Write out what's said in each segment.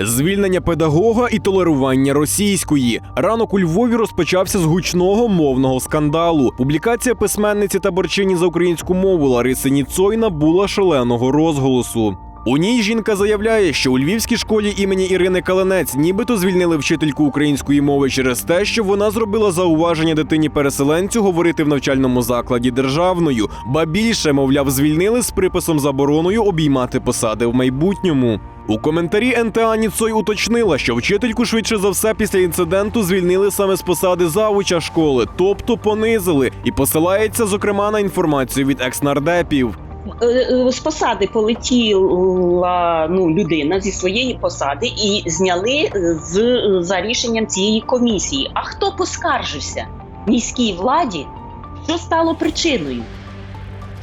Звільнення педагога і толерування російської. Ранок у Львові розпочався з гучного мовного скандалу. Публікація письменниці та борчині за українську мову Лариси Ніцой набула шаленого розголосу. У ній жінка заявляє, що у львівській школі імені Ірини Калинець нібито звільнили вчительку української мови через те, що вона зробила зауваження дитині переселенцю говорити в навчальному закладі державною, ба більше, мовляв, звільнили з приписом забороною обіймати посади в майбутньому. У коментарі НТА Ніцой уточнила, що вчительку швидше за все після інциденту звільнили саме з посади завуча школи, тобто понизили, і посилається зокрема на інформацію від екснардепів. Е, е, з посади полетіла ну, людина зі своєї посади і зняли е, з за рішенням цієї комісії. А хто поскаржився міській владі? Що стало причиною?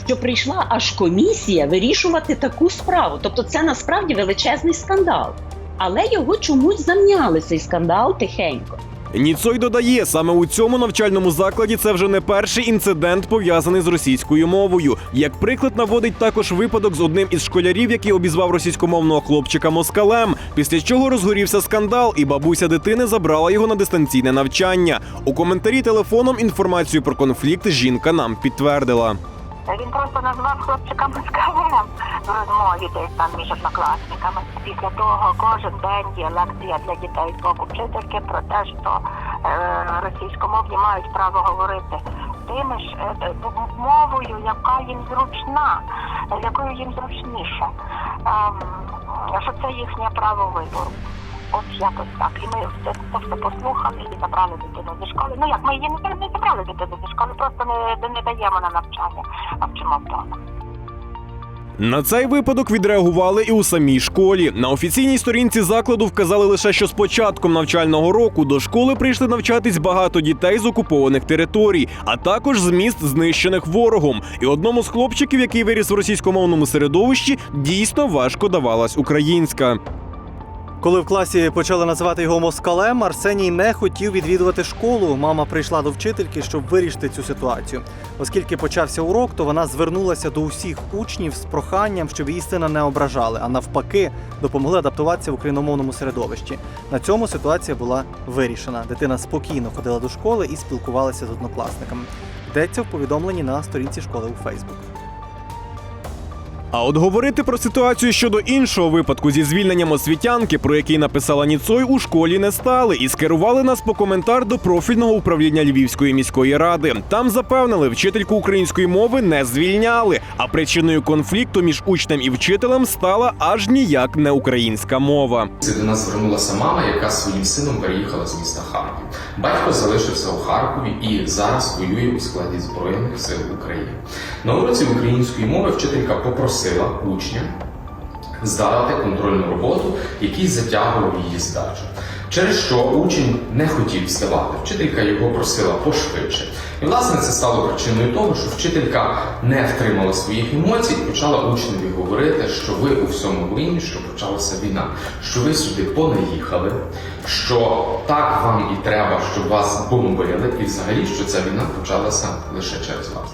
Що прийшла аж комісія вирішувати таку справу. Тобто, це насправді величезний скандал. Але його чомусь замняли цей скандал тихенько. Ніцой додає, саме у цьому навчальному закладі це вже не перший інцидент пов'язаний з російською мовою. Як приклад наводить також випадок з одним із школярів, який обізвав російськомовного хлопчика москалем, після чого розгорівся скандал, і бабуся дитини забрала його на дистанційне навчання. У коментарі телефоном інформацію про конфлікт жінка нам підтвердила. Він просто назвав хлопчика москалем в розмові десь там між однокласниками. Після того кожен день є лекція для дітей з боку вчительки про те, що е, російськомовні мають право говорити тими ж е, е, мовою, яка їм зручна, якою їм зручніше. Ем, що це їхнє право вибору. От якось так. І ми це, все послухали і забрали дитину зі школи. Ну як ми її не забрали дитину зі школи, просто не, не даємо на навчання, а. На цей випадок відреагували і у самій школі. На офіційній сторінці закладу вказали лише, що з початком навчального року до школи прийшли навчатись багато дітей з окупованих територій, а також з міст, знищених ворогом. І одному з хлопчиків, який виріс в російськомовному середовищі, дійсно важко давалась українська. Коли в класі почали називати його москалем, Арсеній не хотів відвідувати школу. Мама прийшла до вчительки, щоб вирішити цю ситуацію. Оскільки почався урок, то вона звернулася до усіх учнів з проханням, щоб її сина не ображали, а навпаки, допомогли адаптуватися в україномовному середовищі. На цьому ситуація була вирішена. Дитина спокійно ходила до школи і спілкувалася з однокласниками. Йдеться в повідомленні на сторінці школи у Фейсбук. А от говорити про ситуацію щодо іншого випадку зі звільненням освітянки, про який написала Ніцой, у школі не стали і скерували нас по коментар до профільного управління Львівської міської ради. Там запевнили, вчительку української мови не звільняли, а причиною конфлікту між учнем і вчителем стала аж ніяк не українська мова. Це до нас звернулася мама, яка своїм сином переїхала з міста Харків. Батько залишився у Харкові і зараз воює у складі Збройних сил України. На уроці української мови вчителька попросила учня здати контрольну роботу, який затягував її здачу. Через що учень не хотів здавати. Вчителька його просила пошвидше. І власне це стало причиною того, що вчителька не втримала своїх емоцій і почала учневі говорити, що ви у всьому винні, що почалася війна, що ви сюди понаїхали, що так вам і треба, щоб вас бомбили, і взагалі, що ця війна почалася лише через вас.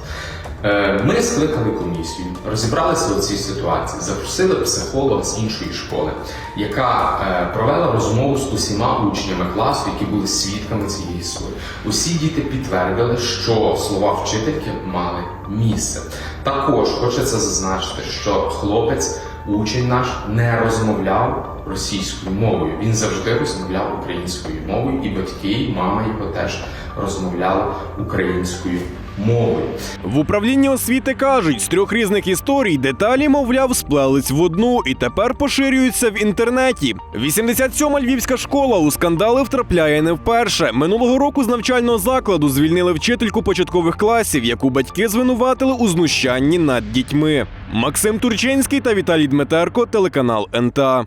Е, Ми скликали комісію, розібралися у цій ситуації, запросили психолога з іншої школи, яка е, провела розмову з усіма учнями класу, які були свідками цієї історії. Усі діти підтвердили, що слова вчительки мали місце. Також хочеться зазначити, що хлопець, учень наш, не розмовляв російською мовою. Він завжди розмовляв українською мовою, і батьки, і мама його теж розмовляли українською мовою. В управлінні освіти кажуть, з трьох різних історій деталі, мовляв, сплелись в одну і тепер поширюються в інтернеті. 87-ма львівська школа у скандали втрапляє не вперше. Минулого року з навчального закладу звільнили вчительку початкових класів, яку батьки звинуватили у знущанні над дітьми. Максим Турчинський та Віталій Дмитерко, телеканал НТА.